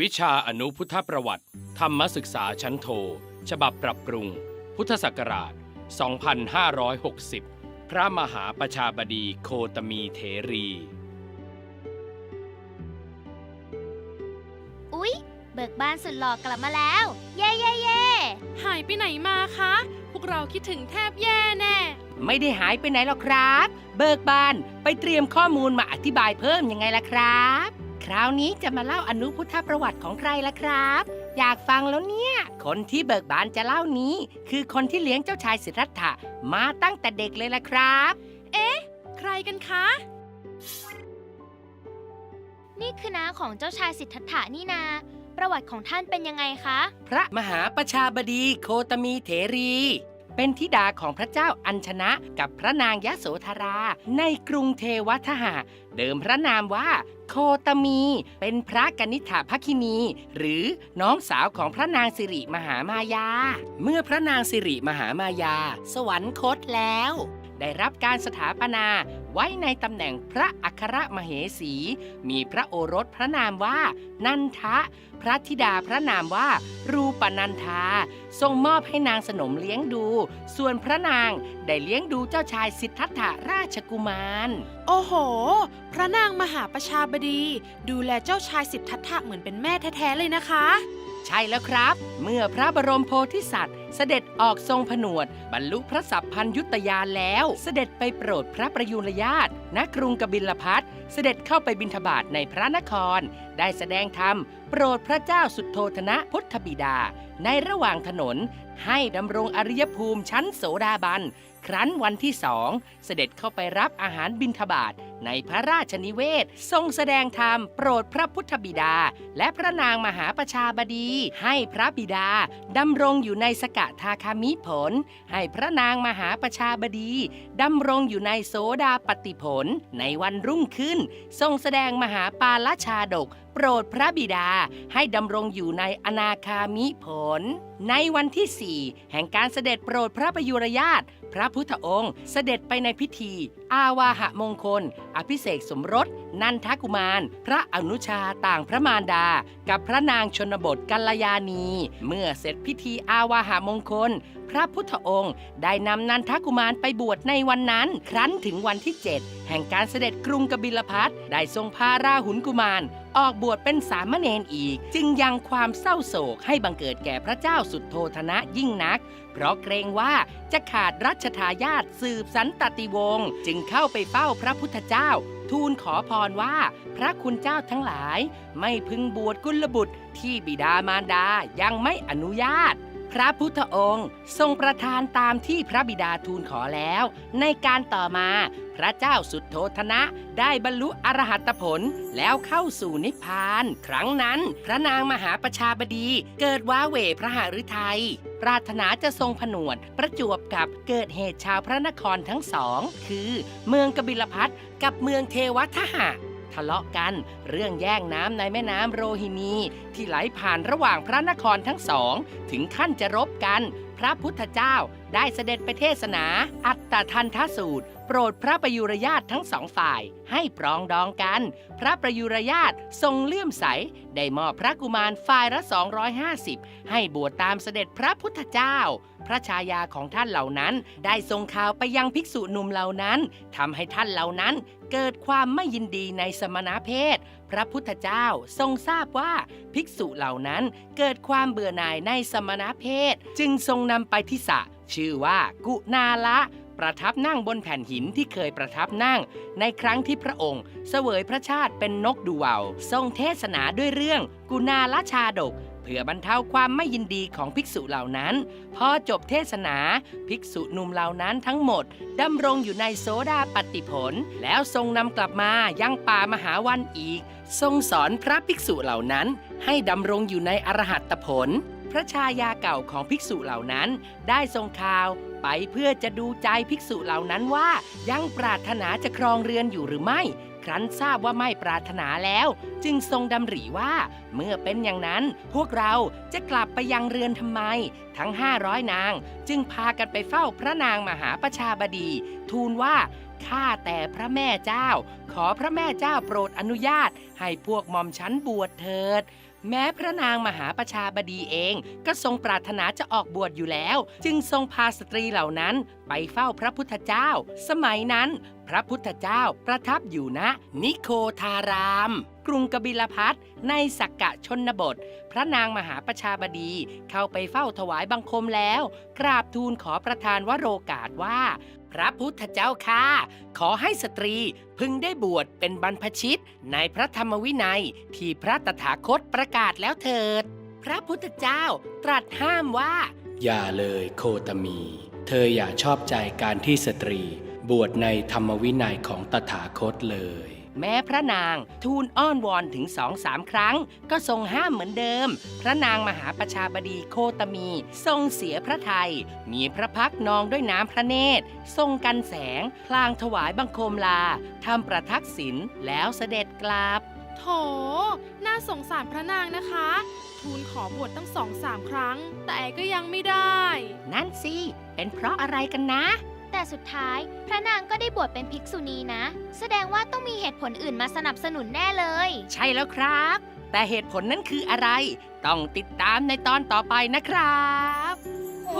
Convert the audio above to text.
วิชาอนุพุทธประวัติ ธรรมศึกษาชั้นโท ฉบับปรับปรุง พุทธศักราช 2560 พระมหาประชาบดีโคตมีเถรี อุ๊ย เบิกบานสุดหล่อกลับมาแล้ว เย่เย่เย่หายไปไหนมาคะ พวกเราคิดถึงแทบแย่แน่ ไม่ได้หายไปไหนหรอกครับ เบิกบานไปเตรียมข้อมูลมาอธิบายเพิ่มยังไงล่ะครับ คราวนี้จะมาเล่าอนุพุทธประวัติของใครล่ะครับ อยากฟังแล้วเนี่ย คนที่เบิกบานจะเล่านี้ คือคนที่เลี้ยงเจ้าชายสิทธัตถะมาตั้งแต่เด็กเลยล่ะครับใครกันคะ นี่คือน้าของเจ้าชายสิทธัตถะนี่นา ประวัติของท่านเป็นยังไงคะ พระมหาประชาบดีโคตมีเถรี เป็นธิดาของพระเจ้าอัญชนะกับพระนางยโสธรา ในกรุงเทวทหะ เดิมพระนามว่า โคตมี เป็นพระกนิษฐาภคินี หรือน้องสาวของพระนางสิริมหามายา เมื่อพระนางสิริมหามายา สวรรคตแล้ว ได้รับการสถาปนาไว้ในตำแหน่งพระอัครมเหสี มีพระโอรสพระนามว่า นันทะ พระธิดาพระนามว่า รูปนันทา ทรงมอบให้นางสนมเลี้ยงดู ส่วนพระนางได้เลี้ยงดูเจ้าชายสิทธัตถะราชกุมาร โอ้โห พระนางมหาประชาบดี ดูแลเจ้าชายสิทธัตถะเหมือนเป็นแม่แท้ๆเลยนะคะ ใช่แล้วครับ เมื่อพระบรมโพธิสัตว์ เสด็จออกทรงผนวด บรรลุพระสัพพัญยุตยานแล้ว เสด็จไปโปรดพระประยุรญาตณกรุงกบิลพัทเสด็จเข้าไปบิณฑบาตในพระนคร ได้แสดงธรรม โปรดพระเจ้าสุดโทธนะพุทธบิดา ในระหว่างถนน ให้ดำรงอริยภูมิชั้นโสดาบัน ครั้นวันที่สองเสด็จเข้าไปรับอาหารบิณฑบาตในพระราชนิเวศ ทรงแสดงธรรมโปรดพระพุทธบิดา และพระนางมหาประชาบดี ให้พระบิดาดำรงอยู่ในสกทาคามิผล ให้พระนางมหาประชาบดีดำรงอยู่ในโสดาปฏิผล ในวันรุ่งขึ้น ทรงแสดงมหาปาลชาดก โปรดพระบิดาให้ดำรงอยู่ในอนาคามิผล ในวันที่4แห่งการเสด็จโปรดพระประยุรญาต พระพุทธองค์เสด็จไปในพิธี อาวาหะมงคล อภิเษกสมรส นันทกุมาร พระอนุชาต่างพระมารดา กับพระนางชนบทกัลยาณี เมื่อเสร็จพิธีอาวาหะมงคล พระพุทธองค์ได้นำนันทกุมารไปบวชในวันนั้น ครั้นถึงวันที่ 7 แห่งการเสด็จกรุงกบิลพัทได้ทรงพาราหุลกุมาร ออกบวชเป็นสามเณรอีก จึงยังความเศร้าโศกให้บังเกิดแก่พระเจ้าสุดโทธนะยิ่งนัก เพราะเกรงว่าจะขาดรัชทายาทสืบสันตติวงศ์จึงเข้าไปเฝ้าพระพุทธเจ้า ทูลขอพรว่า พระคุณเจ้าทั้งหลาย ไม่พึงบวชกุลบุตรที่บิดามารดายังไม่อนุญาต พระพุทธองค์ทรงประทานตามที่พระบิดาทูลขอแล้ว ในการต่อมาพระเจ้าสุดโทธนะได้บรรลุอรหัตผลแล้วเข้าสู่นิพพาน ครั้งนั้น พระนางมหาประชาบดีเกิดว้าเหวพระหฤทัยปรารถนาจะทรงผนวดประจวบกับเกิดเหตุชาวพระนครทั้งสอง คือเมืองกบิลพัทกับเมืองเทวทหะ ทะเลาะกัน เรื่องแย่งน้ำในแม่น้ำโรฮินี ที่ไหลผ่านระหว่างพระนครทั้งสอง ถึงขั้นจะรบกัน พระพุทธเจ้า ได้เสด็จไปเทศนา อัตตทันทสูตร โปรดพระประยุรญาตทั้งสองฝ่าย ให้ปรองดองกัน พระประยุรญาตทรงเลื่อมใส ได้มอบพระกุมารฝ่ายละ 250 ให้บวชตามเสด็จพระพุทธเจ้า พระชายาของท่านเหล่านั้นได้ส่งข่าวไปยังภิกษุหนุ่มเหล่านั้นทำให้ท่านเหล่านั้นเกิดความไม่ยินดีในสมณเพศ พระพุทธเจ้าทรงทราบว่าภิกษุเหล่านั้นเกิดความเบื่อหน่ายในสมณเพศ จึงทรงนำไปที่สระชื่อว่ากุนาละประทับนั่งบนแผ่นหินที่เคยประทับนั่ง ในครั้งที่พระองค์ เสวยพระชาติเป็นนกดูเหว่าทรงเทศนาด้วยเรื่องกุนาละชาดก เพื่อบรรเทาความไม่ยินดีของภิกษุเหล่านั้น พอจบเทศนา ภิกษุหนุ่มเหล่านั้นทั้งหมดดำรงอยู่ในโสดาปฏิผล แล้วทรงนำกลับมายังป่ามหาวันอีก ทรงสอนพระภิกษุเหล่านั้น ให้ดำรงอยู่ในอรหัตผล พระชายาเก่าของภิกษุเหล่านั้น ได้ทรงข่าวไปเพื่อจะดูใจภิกษุเหล่านั้นว่า ยังปรารถนาจะครองเรือนอยู่หรือไม่ ครั้นทราบว่าไม่ปรารถนาแล้ว จึงทรงดำริว่า เมื่อเป็นอย่างนั้นพวกเราจะกลับไปยังเรือนทำไม ทั้ง 500 นาง จึงพากันไปเฝ้าพระนางมหาประชาบดี ทูลว่าข้าแต่พระแม่เจ้า ขอพระแม่เจ้าโปรดอนุญาต ให้พวกหม่อมชั้นบวชเถิด แม้พระนางมหาประชาบดีเองก็ทรงปรารถนาจะออกบวชอยู่แล้ว จึงทรงพาสตรีเหล่านั้นไปเฝ้าพระพุทธเจ้า สมัยนั้น พระพุทธเจ้าประทับอยู่ณนิโคทาราม กรุงกบิลพัทในสักกะชนบท พระนางมหาประชาบดีเข้าไปเฝ้าถวายบังคมแล้ว กราบทูลขอประทานวโรกาสว่า พระพุทธเจ้าค่ะ ขอให้สตรีพึงได้บวชเป็นบรรพชิตในพระธรรมวินัยที่พระตถาคตประกาศแล้วเถิด พระพุทธเจ้าตรัสห้ามว่า อย่าเลยโคตมี เธออย่าชอบใจการที่สตรี บวชในธรรมวินัยของตถาคตเลย แม้พระนางทูลอ้อนวอนถึงสองสามครั้ง ก็ทรงห้ามเหมือนเดิม พระนางมหาประชาบดีโคตมี ทรงเสียพระทัยมีพระพักตร์นองด้วยน้ำพระเนตร ทรงกันแสง พลางถวายบังคมลาทำประทักษิณแล้วเสด็จกลับโถ น่าสงสารพระนางนะคะ ทูลขอบวชตั้งสองสามครั้ง แต่ก็ยังไม่ได้ นั่นสิ เป็นเพราะอะไรกันนะ แต่สุดท้ายพระนางก็ได้บวชเป็นภิกษุณีนะ แสดงว่าต้องมีเหตุผลอื่นมาสนับสนุนแน่เลย ใช่แล้วครับ แต่เหตุผลนั้นคืออะไร ต้องติดตามในตอนต่อไปนะครับโห